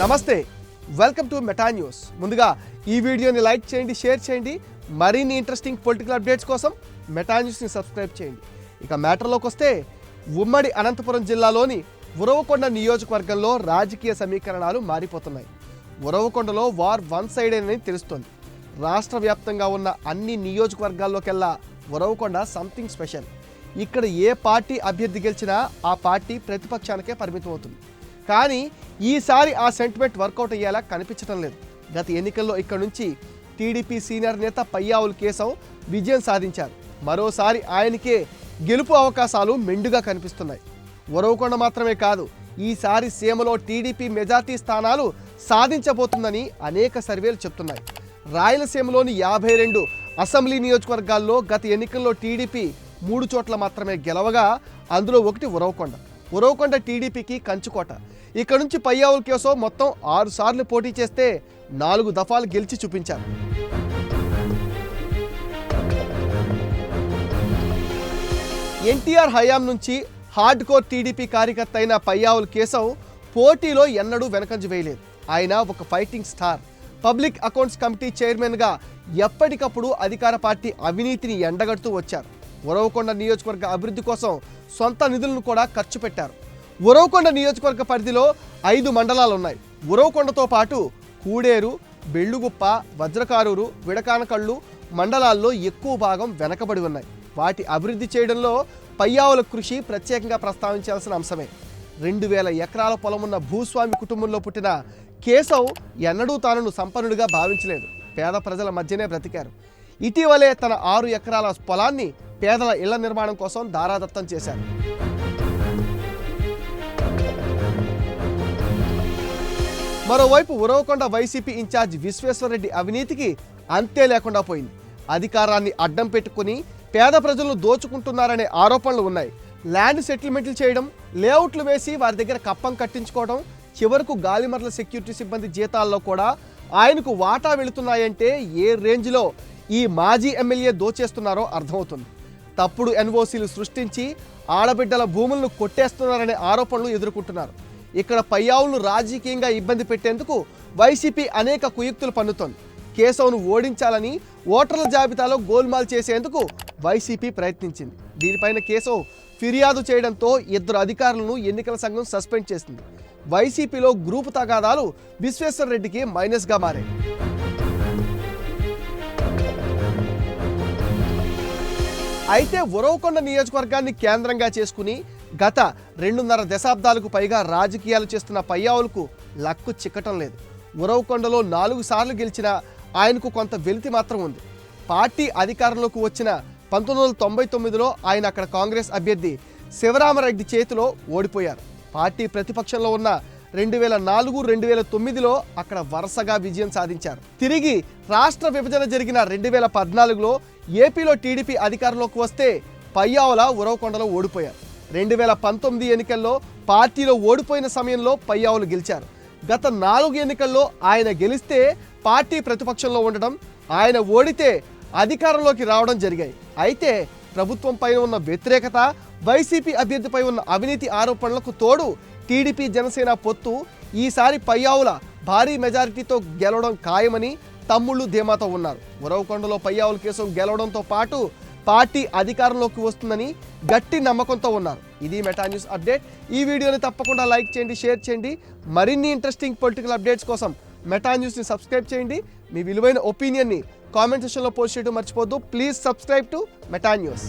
నమస్తే welcome to Meta news ముందుగా ఈ వీడియోని లైక్ చేయండి షేర్ చేయండి. మరిన్ని ఇంట్రెస్టింగ్ పొలిటికల్ అప్డేట్స్ కోసం మెటా న్యూస్ని సబ్స్క్రైబ్ చేయండి. ఇక మ్యాటర్లోకి వస్తే ఉమ్మడి అనంతపురం జిల్లాలోని ఉరవకొండ నియోజకవర్గంలో రాజకీయ సమీకరణాలు మారిపోతున్నాయి. ఉరవకొండలో వార్ వన్ సైడ్ అని తెలుస్తోంది. రాష్ట్ర వ్యాప్తంగా ఉన్న అన్ని నియోజకవర్గాల్లోకెల్లా ఉరవకొండ సంథింగ్ స్పెషల్ ఇక్కడ ఏ పార్టీ అభ్యర్థి గెలిచినా ఆ పార్టీ ప్రతిపక్షానికే పరిమితం అవుతుంది కానీ ఈసారి ఆ సెంటిమెంట్ వర్కౌట్ అయ్యేలా కనిపించడం లేదు. గత ఎన్నికల్లో ఇక్కడ నుంచి టీడీపీ సీనియర్ నేత పయ్యావుల్ కేశవ్ విజయం సాధించారు. మరోసారి ఆయనకే గెలుపు అవకాశాలు మెండుగా కనిపిస్తున్నాయి. ఉరవకొండ మాత్రమే కాదు ఈసారి సీమలో టీడీపీ మెజార్టీ స్థానాలు సాధించబోతుందని అనేక సర్వేలు చెప్తున్నాయి. రాయలసీమలోని యాభై రెండు అసెంబ్లీ నియోజకవర్గాల్లో గత ఎన్నికల్లో టీడీపీ మూడు చోట్ల మాత్రమే గెలవగా అందులో ఒకటి ఉరవకొండ ఉరవకొండ టీడీపీకి కంచుకోట ఇక్కడ నుంచి పయ్యావుల కేసో మొత్తం ఆరు సార్లు పోటీ చేస్తే నాలుగు దఫాలు గెలిచి చూపించారు. ఎన్టీఆర్ హయాం నుంచి హార్డ్ కోర్ టీడీపీ కార్యకర్త అయిన పయ్యావుల్ కేశవ్ పోటీలో ఎన్నడూ వెనకంజ వేయలేదు. ఆయన ఒక fighting star. Public accounts committee చైర్మన్గా ఎప్పటికప్పుడు అధికార పార్టీ అవినీతిని ఎండగడుతూ వచ్చారు. ఉరవకొండ నియోజకవర్గ అభివృద్ధి కోసం సొంత నిధులను కూడా ఖర్చు పెట్టారు. ఉరవకొండ నియోజకవర్గ పరిధిలో ఐదు మండలాలు ఉన్నాయి. ఉరవకొండతో పాటు కూడేరు బెళ్ళుగుప్ప వజ్రకారూరు విడకానకళ్ళు మండలాల్లో ఎక్కువ భాగం వెనకబడి ఉన్నాయి. వాటి అభివృద్ధి చేయడంలో పయ్యావుల కృషి ప్రత్యేకంగా ప్రస్తావించాల్సిన అంశమే. రెండు వేల ఎకరాల పొలం ఉన్న భూస్వామి కుటుంబంలో పుట్టిన కేశవ్ ఎన్నడూ తనను సంపన్నుడిగా భావించలేదు. పేద ప్రజల మధ్యనే బ్రతికారు. ఇటీవలే తన ఆరు ఎకరాల పొలాన్ని పేదల ఇళ్ళ నిర్మాణం కోసం దారాదత్తం చేశారు. మరోవైపు ఉరవకొండ వైసీపీ ఇన్ఛార్జ్ విశ్వేశ్వరరెడ్డి అవినీతికి అంతే లేకుండా పోయింది. అధికారాన్ని అడ్డం పెట్టుకుని పేద ప్రజలను దోచుకుంటున్నారనే ఆరోపణలు ఉన్నాయి. ల్యాండ్ సెటిల్మెంట్లు చేయడం లేఅవుట్లు వేసి వారి దగ్గర కప్పం కట్టించుకోవడం చివరకు గాలిమర్ల సెక్యూరిటీ సిబ్బంది జీతాల్లో కూడా ఆయనకు వాటా వెళుతున్నాయంటే ఏ రేంజ్లో ఈ మాజీ ఎమ్మెల్యే దోచేస్తున్నారో అర్థమవుతుంది. తప్పుడు ఎన్ఓసీలు సృష్టించి ఆడబిడ్డల భూములను కొట్టేస్తున్నారనే ఆరోపణలు ఎదుర్కొంటున్నారు. ఇక్కడ పయ్యావులను రాజకీయంగా ఇబ్బంది పెట్టేందుకు వైసీపీ అనేక కుయుక్తులు పన్నుతోంది. కేశవ్ను ఓడించాలని ఓటర్ల జాబితాలో గోల్మాల్ చేసేందుకు వైసీపీ ప్రయత్నించింది. దీనిపైన కేశవ్ ఫిర్యాదు చేయడంతో ఇద్దరు అధికారులను ఎన్నికల సంఘం సస్పెండ్ చేసింది. వైసీపీలో గ్రూపు తగాదాలు విశ్వేశ్వర్ రెడ్డికి మైనస్గా మారాయి. అయితే ఉరవకొండ నియోజకవర్గాన్ని కేంద్రంగా చేసుకుని గత రెండున్నర దశాబ్దాలకు పైగా రాజకీయాలు చేస్తున్న పయ్యావులకు లక్కు చిక్కటం లేదు. ఉరవకొండలో నాలుగు సార్లు గెలిచిన ఆయనకు కొంత వెలితి మాత్రం ఉంది. పార్టీ అధికారంలోకి వచ్చిన పంతొమ్మిది వందల తొంభై తొమ్మిదిలో ఆయన అక్కడ కాంగ్రెస్ అభ్యర్థి శివరామరెడ్డి చేతిలో ఓడిపోయారు. పార్టీ ప్రతిపక్షంలో ఉన్న రెండు వేల నాలుగు రెండు వేల తొమ్మిదిలో అక్కడ వరుసగా విజయం సాధించారు. తిరిగి రాష్ట్ర విభజన జరిగిన రెండు వేల పద్నాలుగులో ఏపీలో టీడీపీ అధికారంలోకి వస్తే పయ్యావుల ఉరవకొండలో ఓడిపోయారు. రెండు వేల పంతొమ్మిది ఎన్నికల్లో పార్టీలో ఓడిపోయిన సమయంలో పయ్యావులు గెలిచారు. గత నాలుగు ఎన్నికల్లో ఆయన గెలిస్తే పార్టీ ప్రతిపక్షంలో ఉండడం ఆయన ఓడితే అధికారంలోకి రావడం జరిగాయి. అయితే ప్రభుత్వం పైన ఉన్న వ్యతిరేకత వైసీపీ అభ్యర్థిపై ఉన్న అవినీతి ఆరోపణలకు తోడు టీడీపీ జనసేన పొత్తు ఈసారి పయ్యావుల భారీ మెజారిటీతో గెలవడం ఖాయమని తమ్ముళ్ళు ధీమాతో ఉన్నారు. ఉరవకొండలో పయ్యావుల కేసు గెలవడంతో పాటు పార్టీ అధికారంలోకి వస్తుందని గట్టి నమ్మకంతో ఉన్నారు. ఇది మెటా న్యూస్ అప్డేట్. ఈ వీడియోని తప్పకుండా లైక్ చేయండి షేర్ చేయండి. మరిన్ని ఇంట్రెస్టింగ్ పొలిటికల్ అప్డేట్స్ కోసం మెటా న్యూస్ని సబ్స్క్రైబ్ చేయండి. మీ విలువైన ఒపీనియన్ని కామెంట్ సెషన్లో పోస్ట్ చేయడం మర్చిపోద్దు please subscribe to Meta news.